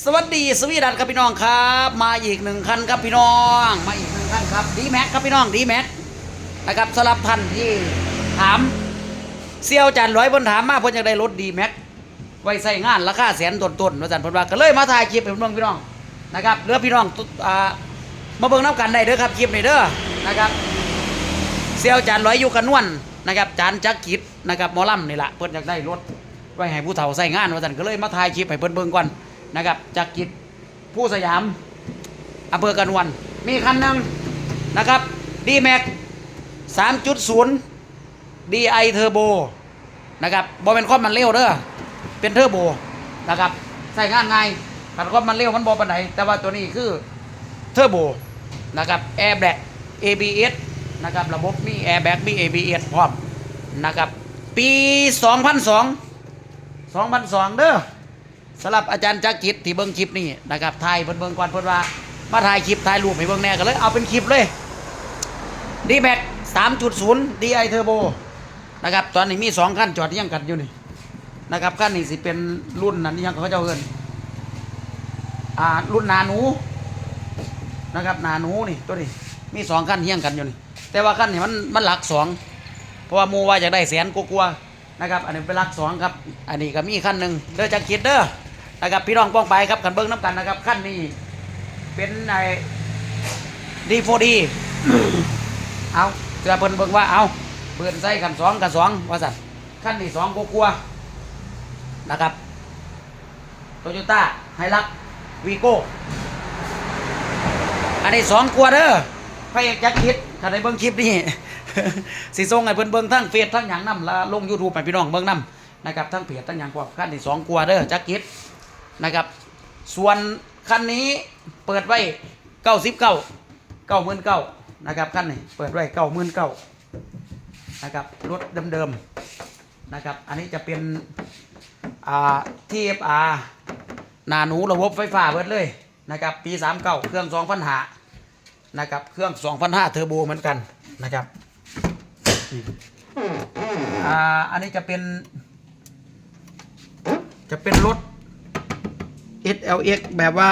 สวัสดีสวีดัตครับพี่น้องครับ มาอีกหนึ่งคันครับพี่น้อง มาอีกหนึ่งคันครับดีแม็กครับพี่น้องดีแม็กนะครับสำหรับท่านที่ถามเซียวจันร้อยเพิ่นถามมาเพิ่นอยากได้รถดีแม็กไว้ใส่งานราคาแสนต้นๆว่าจันเพิ่นว่าก็เลยมาถ่ายคลิปให้เพิ่นเบิ่งพี่น้องนะครับเหลือพี่น้องอ่ามาเบิ่งน้ำกันได้เด้อครับคลิปนี้เด้อนะครับเซียวจันร้อยอยู่กันนวลนะครับจานจักรกิจนะครับมอลำนี่แหละเพิ่นอยากได้รถไว้ให้ผู้เฒ่าใส่งานว่าจันก็เลยมาถ่ายคลิปให้เพิ่นเบิ่งก่อน นะครับ จากกิจผู้สยามอำเภอกันวัน มีคันหนึ่งนะครับดีแม็ก3.0 DI เทอร์โบนะครับบอเป็นความมันเร็วเด้อเป็นเทอร์โบนะครับใส่งานง่ายขันความมันเร็วมันบอปันไหนแต่ว่าตัวนี้คือเทอร์โบนะครับแอร์แบ็ก ABS นะครับระบบมีแอร์แบ็กมี ABS พร้อมนะครับปี 2002 2002 เด้อ สำหรับอาจารย์จักรจิตที่เบิ้งคลิปนี่นะครับถ่ายเพิ่นเบิ้งก่อนเพิ่นว่ามาถ่ายคลิปถ่ายรูปให้เบิ้งแน่กันเลยเอาเป็นคลิปเลยดีแม็ก3.0 DI Turbo นะครับตอนนี้มีสองขั้นจอดเรียังกันอยู่นี่นะครับขั้นนี้สิเป็นรุ่นนั้นที่ยังเขาเจ้าเอินอ่ารุ่นนาหนูนะครับนาหนูนี่ตัวนี้มีสองขั้นเทียงกันอยู่นี่แต่ว่าขั้นนี้มันมันหลักสองเพราะว่ามูว่าจะได้แสนกลัวๆนะครับ อันนี้เป็นหลักสองครับ อันนี้ก็มีขั้นหนึ่งเด้อจักรจิตเด้อ นะครับพี่น้องป้องไปครับขันเบิ้งน้ำกันนะครับขั้นนี้เป็นไอ้ดีโฟดีเอาเสือเพิ่นเบิ่งว่าเอาเพิ่นใส่กันสองกันสองว่าสั่นขั้นนี้สองกลัวนะครับโตโยต้าไฮลักวีโก้อันนี้สองกลัวเด้อพระเอกจักรคิดถ้าได้เบิ่งคลิปนี่สิส่งให้เพิ่นเบิ่งทั้งเฟซทั้งหยังนํแล้วลง YouTube ให้พี่น้องเบิ่งนํนะครับทั้งเพจทั้งหยังพวกขั้นที่สองกลัวเด้อจักคิด นะครับ ส่วนคันนี้เปิดไว้เก้าสิบเก้าเก้าหมื่นเก้านะครับคันนี้เปิดไว้เก้าหมื่นเก้านะครับรถเดิมๆนะครับ อันนี้จะเป็นอ่าทีเอฟอาร์นาหนูระบบไฟฟ้าเบิดเลยนะครับปีสามเก้าเครื่องสองพันหานะครับเครื่องสองพันห้าเทอร์โบเหมือนกันนะครับอ่าอันนี้จะเป็น จะเป็นรถ SLX แบบว่า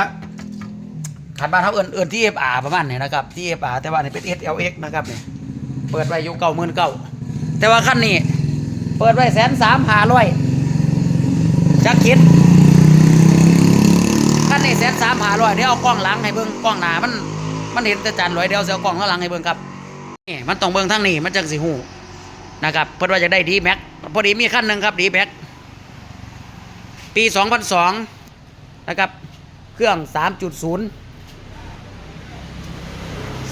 ขันบ้านเขาเอินเอินที่ FR ประมาณนี้นะครับที่ FR แต่ว่านี่เป็น SLX นะครับเนี่ยเปิดไว้อยู่เก้าหมื่นเก้าแต่ว่าคันนี้ เปิดไว้แสนสามหาร้อยจักคิดคันนี้แสนสามหาร้อยเดี๋ยวเอากล้องหลังให้เบิ้งกล้องหน้ามันมันเห็นแต่จานร้อยเดียวเสียกล้องข้างหลังให้เบิ้งครับนี่มันต้องเบิ้งทั้งนี้มันจังสิหูนะครับเพิ่นว่าจะได้ดีแม็กพอดีมีขั้นหนึ่งครับดีแม็กปี2002นสองะครับ เครื่อง 3.0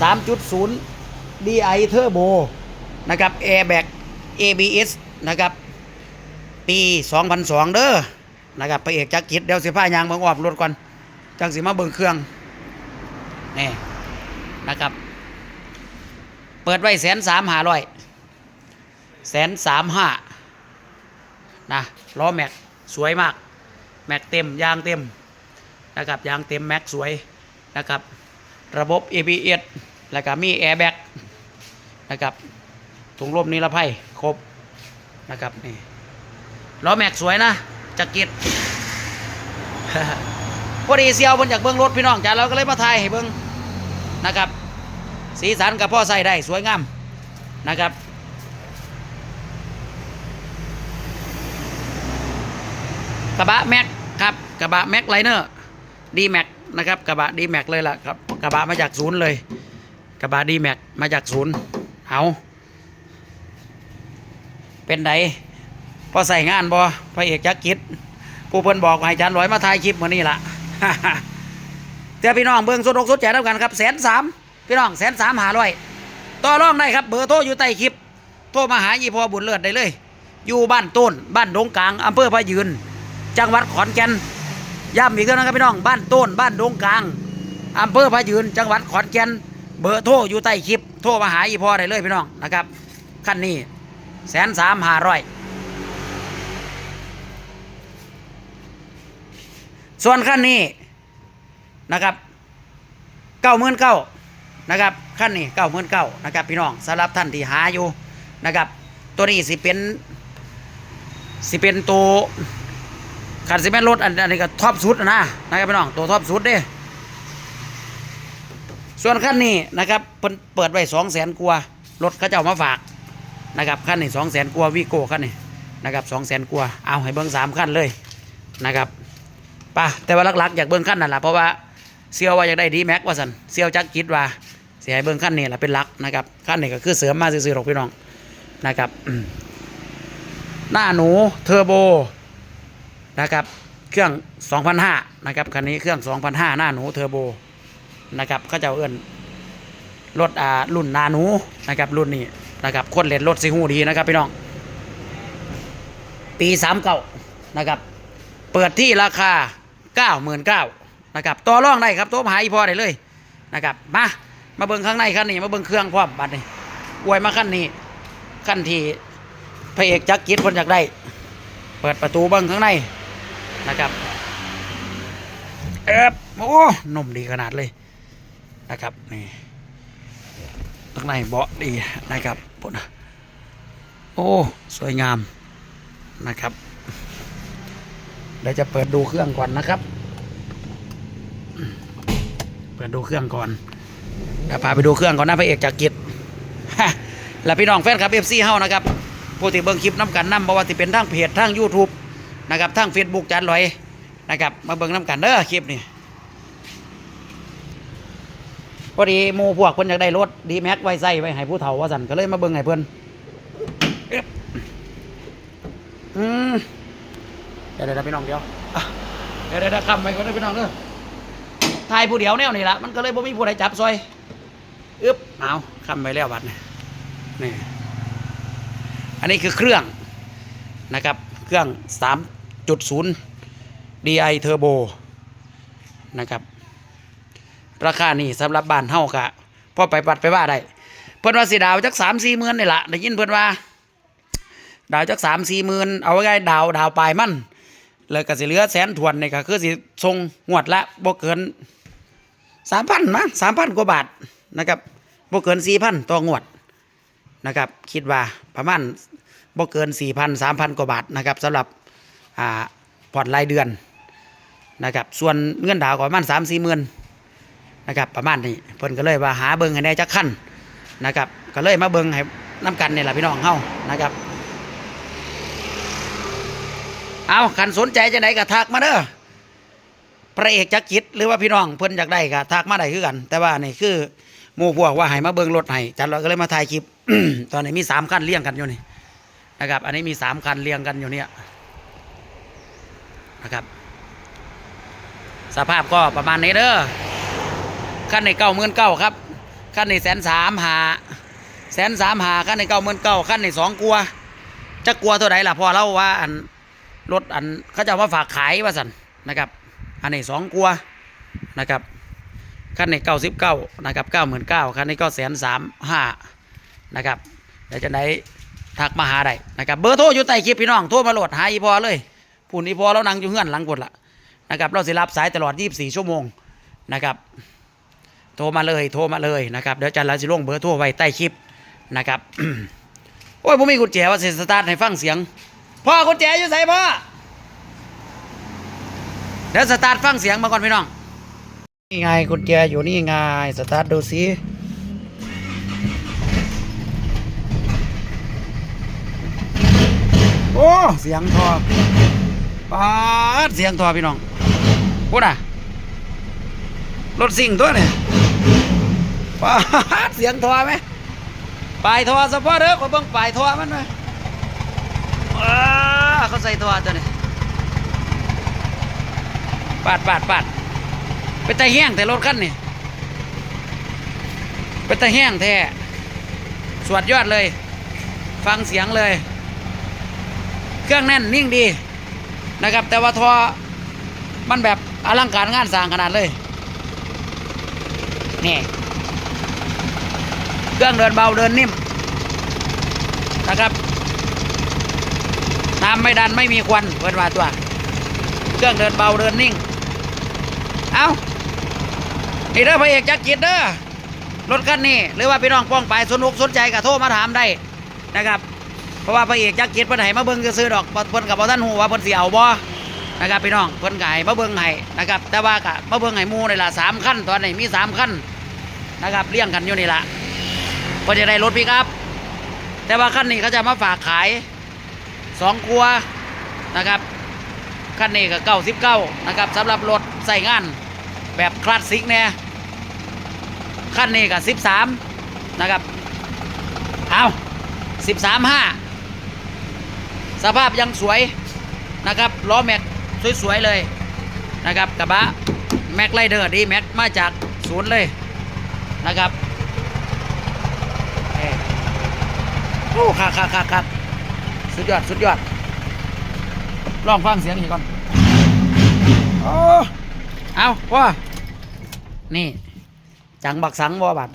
3.0 DI Turbo นะครับ Airbag ABS นะครับ ปี 2002 เด้อนะครับพระเอกจักกิจเดี๋ยวสิพายางเบิ่งออกรถก่อน จังสิมาเบิ่งเครื่องนี่นะครับ เปิดไว้แสนสามห้าร้อยแสนสามห้านะล้อแม็ก สวยมาก แม็กเต็ม ยางเต็ม นะครับยางเต็มแม็กสวยนะครับระบบ ABS แล้วก็มีแอร์แบ็กนะครับถุงลมนิรภัยครบนะครับนี่ล้อแม็กสวยนะจักริดพอดีเซียวบนจากเบิ้งรถพี่น้องจ้าเราก็เลยมาถ่ายให้เบิ้งนะครับ สีสันกับพ่อใส่ได้สวยงามนะครับกระบะแม็กครับกระบะแม็กไลเนอร์ ดีแม็กนะครับกระบะดีแม็กเลยล่ะครับกระบะมาจากศูนย์เลย กระบะดีแม็กมาจากศูนย์เอาเป็นไดพอใส่งานบอพระเอกจักรกิจผู้เพิ่นบอกให้จารย์ร้อยมาถ่ายคลิปมือนี้ล่ะเดี๋ยวพี่น้องเบิ่งสดอกสดใจแล้วกันครับแสนสามพี่น้องแสนสามหาร้อยต่อรองได้ครับ เบอร์โทรอยู่ใต้คลิป โทรมาหาอีพอบุญเลิศได้เลย อยู่บ้านต้น บ้านดงกลางอำเภอพะยืน จังหวัดขอนแก่น ย้ำอีกแล้วนะครับพี่น้องบ้านต้นบ้านดงกลางอำเภอพะยืนจังหวัดขอนแก่นเบอร์โทรอยู่ใต้คลิป โทรมาหาอีพอได้เลยพี่น้องนะครับขั้นนี้แสนสามหาร้อยส่วนขั้นนี้นะครับเก้าหมื่นเก้านะครับขั้นนี้เก้าหมื่นเก้านะครับพี่น้องสำหรับท่านที่หาอยู่นะครับ ตัวนี้สิเป็นสิเป็นตัว คันสิแม่นรถอันอันนี้ก็ท็อปสุดนะนะครับพี่น้องตัวท็อปสุดเด้ ส่วนคันนี้นะครับเพิ่นเปิดไว้สองแสนกว่ารถเขาเจ้ามาฝากนะครับคันนี้สองแสนกว่าวีโก้คันนี้นะครับสองแสนกว่าเอาให้เบิ้งสามคันเลยนะครับป่ะแต่ว่าหลักๆอยากเบิ้งคันนั่นแหละเพราะว่าเซียวว่าอยากได้ดีแม็กว่าสันเซียวจักคิดว่าเสียให้เบิ้งคันนี้แหละเป็นหลักนะครับคันนี้ก็คือเสริมมาซื้อๆหรอกพี่น้องนะครับหน้าหนูเทอร์โบ นะครับ เครื่อง2,500นะครับคันนี้เครื่อง2,500หน้าหนูเทอร์โบนะครับเขาจะเอาเอื้นรถอ่ารุ่นนาหนูนะครับรุ่นนี้นะครับคนเล่นรถซิฮูดีนะครับพี่น้อง ปีสามเก้านะครับเปิดที่ราคาเก้าหมื่นเก้านะครับต่อรองได้ครับโต๊ะหายพอได้เลยนะครับมามาเบิ่งข้างในคันนี้มาเบิ่งเครื่องพร้อมบัดนี้อวยมาขั้นนี้ขั้นที่พระเอกจักรกิจคนอยากได้ เปิดประตูเบิ่งข้างใน นะครับเอ๊บโอ้นุ่มดีขนาดเลยนะครับนี่ข้างในเบาะดีนะครับปุ่นโอ้สวยงามนะครับเดี๋ยวจะเปิดดูเครื่องก่อนนะครับ เปิดดูเครื่องก่อนเดี๋ยวพาไปดูเครื่องก่อนนะพระเอกจากกิจแล้วพี่น้องแฟนครับเอฟซีเฮานะครับผู้ที่เบิ่งคลิปน้ำกันน้ำบอกว่าที่เป็นทั้งเพจทั้ง YouTube นะครับทั้ง Facebook จานลอยนะครับ มาเบิ่งน้ำกันเด้อคลิปนี้พอดีมูพวกเพิ่นอยากได้รถดีแม็กไว้ใส่ไว้ให้ผู้เฒ่าว่าสั่นก็เลยมาเบิ่งให้เพิ่นอึ๊บอืมเดี๋ยวเดี๋ยวพี่น้องเดี๋ยวเดี๋ยวเดี๋ยวคำไว้ก่อนนะพี่น้องเด้อทายผู้เดียวแนวนี่ละมันก็เลยบ่มีผู้ใดจับซอยอึ๊บเอาคำไว้แล้วบัดนี้นี่อันนี้คือเครื่องนะครับ เครื่องสาม 3.0 DI Turbo นะครับ ราคานี่สำหรับบ้านเฮากะพอไปปัดไปว่าได้ เพิ่นว่าสิดาวจักสามสี่หมื่นนี่ละได้ยินเพิ่นว่า ดาวจักสามสี่หมื่นเอาไว้ไงดาวดาวปลายมั่นเลยก็สิเหลือแสนถวนนี่ก็คือสิทรงงวดละบ่เกินสามพันมั้งสามพันกว่าบาทนะครับบ่เกินสี่พันต่องวดนะครับ คิดว่าประมาณบ่เกินสี่พันสามพันกว่าบาทนะครับสำหรับ อ่าผ่อนรายเดือนนะครับส่วนเงินดาวก็ประมาณสามสี่หมื่นนะครับประมาณนี้เพิ่นก็เลยว่าหาเบิ่งให้ได้จักขั้นนะครับก็เลยมาเบิ่งให้น้ำกันนี่แหละพี่น้องเฮานะครับเอาคันสนใจจะไหนก็ทักมาเด้อพระเอกจักจิตหรือว่าพี่น้องเพิ่นอยากได้ก็ทักมาได้คือกัน แต่ว่านี่คือหมู่พวกว่าให้มาเบิ่งรถให้จันเราก็เลยมาถ่ายคลิปตอนนี้มีสามคันเรียงกันอยู่นี่นะครับอันนี้มีสามคันเรียงกันอยู่เนี่ย นะครับ สภาพก็ประมาณนี้เด้อขั้นในเก้าหมื่นเก้าครับขั้นในแสนสามหาแสนสามหาขั้นในเก้าหมื่นเก้าขั้นในสองกลัวจะกลัวตัวไหนล่ะพอเล่าว่าอันรถอันเขาจะเอาฝากขายว่าสันนะครับ อันนี้สองกลัวนะครับขั้นในเก้าสิบเก้านะครับเก้าหมื่นเก้าขั้นในก็แสนสามห้านะครับเดี๋ยวจะได้ทักมาหาได้นะครับเบอร์โทรอยู่ใต้คลิปพี่น้องโทรมาโหลดหาอีพอเลย ผู้นี้พอเรานั่งอยู่เงื่อนหลังกดละนะครับเราสิรับสายตลอด 24 ชั่วโมงนะครับ โทรมาเลยโทรมาเลยนะครับเดี๋ยวจันลาสิลงเบอร์โทรไว้ใต้คลิปนะครับโอ้ยผมมีกุญแจว่าเสียสตาร์ทให้ฟังเสียงพ่อกุญแจอยู่ไหนพ่อเดี๋ยวสตาร์ทฟังเสียงมาก่อนพี่น้องนี่ไงกุญแจอยู่นี่ไงสตาร์ทดูสิโอ้ เสียงทอ ปาดเสียงทอพี่น้องพูดอะรถสิ่งตัวเนี่ยปาดเสียงทอไหมปลายทอสปอร์เด้อคนเบิ่งปลายทอมันไหมว้าเขาใส่ทอตัวนี้ปาดปาดปาดเป็นตาแห้งแต่รถคันนี่เป็นตาแห้งแท้สวดยอดเลย ฟังเสียงเลย เครื่องแน่นนิ่งดี นะครับ แต่ว่าทอมันแบบอลังการงานสร้างขนาดเลย นี่ เครื่องเดินเบาเดินนิ่มนะครับ น้ำไม่ดันไม่มีควันเปิดมาตัว เครื่องเดินเบาเดินนิ่ง เอานี่เด้อพระเอกจักรกิจเด้อรถคันนี้ หรือว่าพี่น้องป้องไปสนุกสนใจก็โทรมาถามได้นะครับ เพราะว่าพระเอกจักรกิจเพิ่นให้มาเบิ่งซื้อดอกเพิ่นกับบ่ท่านฮู้ว่าเพิ่นสิเอาบ่นะครับพี่น้องเพิ่นก็ให้มาเบิ่งให้นะครับแต่ว่าก็มาเบิ่งให้หมู่นี่ล่ะสามขั้นตอนนี้มีสามขั้นนะครับเลี้ยงกันอยู่นี่ล่ะเพิ่นจะได้รถปิกอัพแต่ว่าขั้นนี้เขาจะมาฝากขายสองครัวนะครับขั้นนี้ก็เก้าสิบเก้านะครับสำหรับรถใส่งานแบบคลาสสิกเนี่ยขั้นนี้ก็สิบสามนะครับเอาสิบสามห้า สภาพยังสวยนะครับล้อแม็กสวยๆเลยนะครับกระบะแม็กไรเดอร์ดีแม็กมาจากศูนย์เลยนะครับโอ้คักคักคักคักสุดยอดสุดยอดลองฟังเสียงอีกก่อนโอ้เอาว่านี่ จังบักสังวอบัด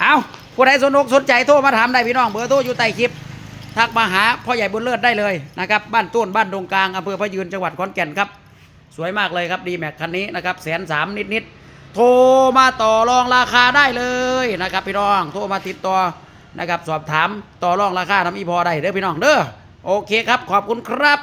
เอาผู้ใดสนอกสนใจโทรมาถามได้พี่น้องเบอร์โทรอยู่ใต้คลิป ทักมาหาพ่อใหญ่บุญเลิศได้เลยนะครับบ้านต้นบ้านดงกลางอำเภอพะยืนจังหวัดขอนแก่นครับ สวยมากเลยครับดีแม็กคันนี้นะครับแสนสามนิดนิดๆโทรมาต่อรองราคาได้เลยนะครับพี่น้องโทรมาติดต่อนะครับสอบถามต่อรองราคาทำอีพอได้เด้อพี่น้องเด้อโอเคครับขอบคุณครับ